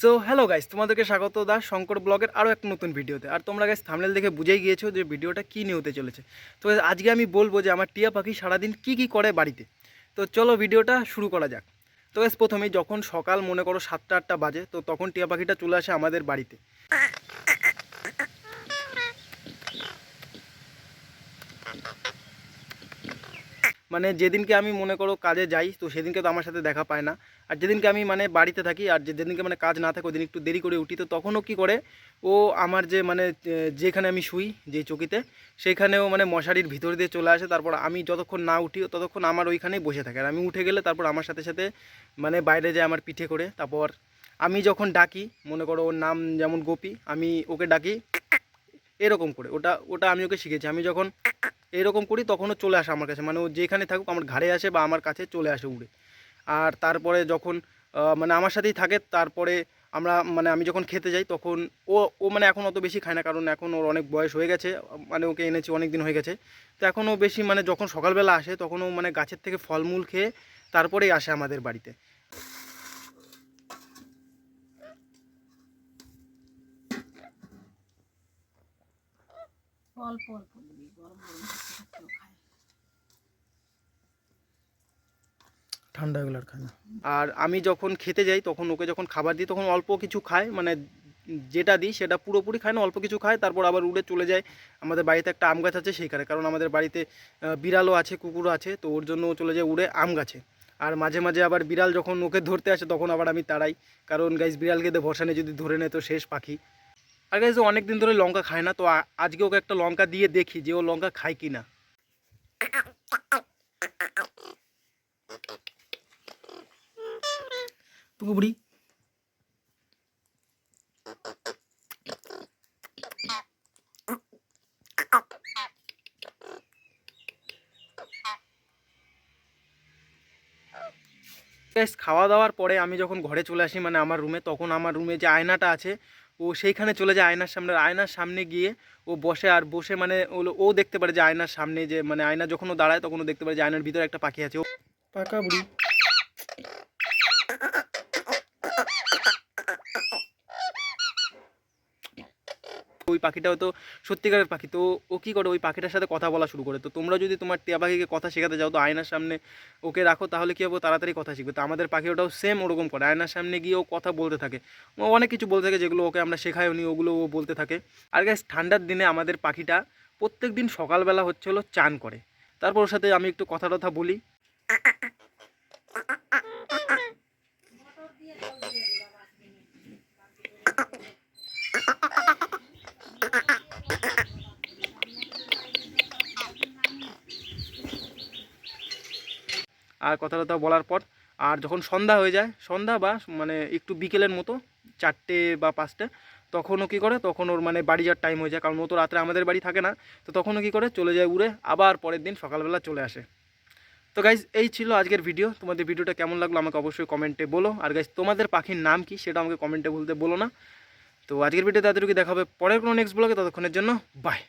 So hello guys তোমাদেরকে স্বাগত দা শঙ্কর ব্লগের আরও একটা নতুন ভিডিওতে। আর তোমরা গাইস থামলেল দেখে বুঝেই গিয়েছো যে ভিডিওটা কী নিয়ে হতে চলেছে। তো আজকে আমি বলব যে আমার টিয়া পাখি সারাদিন কি কি করে বাড়িতে। তো চলো ভিডিওটা শুরু করা যাক। তো গাইস প্রথমেই যখন সকাল মনে করো সাতটা আটটা বাজে, তো তখন টিয়া পাখিটা চলে আসে আমাদের বাড়িতে। মানে যেদিনকে আমি মনে করো কাজে যাই, তো সেদিনকে তো আমার সাথে দেখা পায় না। আর যেদিনকে আমি মানে বাড়িতে থাকি, আর যেদিনকে মানে কাজ না থাকে ওদিন একটু দেরি করে উঠি, তো তখনও কী করে, ও আমার যে মানে যেখানে আমি শুই, যে চকিতে সেইখানেও মানে মশারির ভিতর দিয়ে চলে আসে। তারপর আমি যতক্ষণ না উঠি, ততক্ষণ আমার ওইখানেই বসে থাকে। আর আমি উঠে গেলে তারপর আমার সাথে সাথে মানে বাইরে যায় আমার পিঠে করে। তারপর আমি যখন ডাকি, মনে করো ওর নাম যেমন গোপী, আমি ওকে ডাকি, এরকম করে। ওটা ওটা আমি ওকে শিখেছি। আমি যখন এরকম করি তখনও চলে আসে আমার কাছে। মানে ও যেখানে থাকুক আমার ঘাড়ে আসে বা আমার কাছে চলে আসে উড়ে। আর তারপরে যখন মানে আমার সাথেই থাকে, তারপরে আমরা মানে আমি যখন খেতে যাই তখন ও ও মানে এখন অত বেশি খায় না, কারণ এখন ওর অনেক বয়স হয়ে গেছে মানে ওকে এনেছি অনেক দিন হয়ে গেছে। তো এখন ও বেশি মানে যখন সকালবেলা আসে তখন ও মানে গাছের থেকে ফলমূল খেয়ে তারপরেই আসে আমাদের বাড়িতে। অল্প অল্প। দিবি গরম গরম থাকতে থাকতেও খায়। ঠান্ডা এগুলো খায় না। আর আমি যখন খেতে যাই তখন ওকে যখন খাবার দিই তখন অল্প কিছু খায়। মানে যেটা দিই সেটা পুরোপুরি খায় না অল্প কিছু খায়। তারপর আবার উড়ে চলে যায়। আমাদের বাড়িতে একটা আম গাছ আছে সেইখানে। কারণ আমাদের বাড়িতে বিড়ালও আছে কুকুরও আছে। তো ওর জন্য ও চলে যায় উড়ে আম গাছে। আর মাঝে মাঝে আবার বিড়াল যখন ওকে ধরতে আসে তখন আবার আমি তাড়াই। কারণ গাইজ বিড়ালকে দিয়ে ভরসা নিয়ে যদি ধরে নেয় তো শেষ পাখি। আর গাইজ অনেক দিন ধরে লঙ্কা খায় না তো আজকে ওকে একটা লঙ্কা দিয়ে দেখি যে ও লঙ্কা খায় কি না বুড়ি। খাওয়া দাওয়ার পরে আমি যখন ঘরে চলে আসি মানে আমার রুমে তখন আমার রুমে যে আয়নাটা আছে ও সেইখানে চলে যায় আয়নার সামনে আয়নার সামনে গিয়ে ও বসে, আর বসে মানে ও- দেখতে পারে যে আয়নার সামনে যে মানে আয়না যখন ও দাঁড়ায় তখন ও দেখতে পারে যে আয়নার ভিতরে একটা পাখি আছে। ও পাকা বুড়ি। ওই পাখিটাও তো সত্যিকারের পাখি। তো ও কী করে? ওই পাখিটার সাথে কথা বলা শুরু করে। তো তোমরা যদি তোমার টিয়া পাখিকে কথা শেখাতে যাও, তো আয়নার সামনে ওকে রাখো, তাহলে কী হবে? তাড়াতাড়ি কথা শিখবে। তো আমাদের পাখি ওটাও সেম ওরকম করে। আয়নার সামনে গিয়ে ও কথা বলতে থাকে। ও অনেক কিছু বলতে থাকে যেগুলো ওকে আমরা শেখাই নি, ওগুলো ও বলতে থাকে। আর গ্যাস ঠান্ডার দিনে আমাদের পাখিটা প্রত্যেক দিন সকালবেলা হচ্ছে হলো চান করে। তারপর ওর সাথে আমি একটু কথা টথা বলি। আর কথা টথা বলার পর, আর যখন সন্ধ্যা হয়ে যায়, সন্ধ্যা বা মানে একটু বিকেলের মতো, চারটে বা পাঁচটা, তখনও কী করে, তখন ওর মানে বাড়ি যাওয়ার টাইম হয়ে যায়। কারণ ও তো রাত্রে আমাদের বাড়ি থাকে না, তো তখনও কী করে, চলে যায় উড়ে, আবার পরের দিন সকালবেলা চলে আসে। তো গাইজ এই ছিল আজকের ভিডিও তোমাদের ভিডিওটা কেমন লাগল আমাকে অবশ্যই কমেন্টে বলো। আর গাইজ তোমাদের পাখির নাম কি, সেটা আমাকে কমেন্টে বলতে বলো না। তো আজকের ভিডিওতে এতটুকু দেখাবে পরের কোনো নেক্সট ব্লগে ততক্ষণের জন্য বাই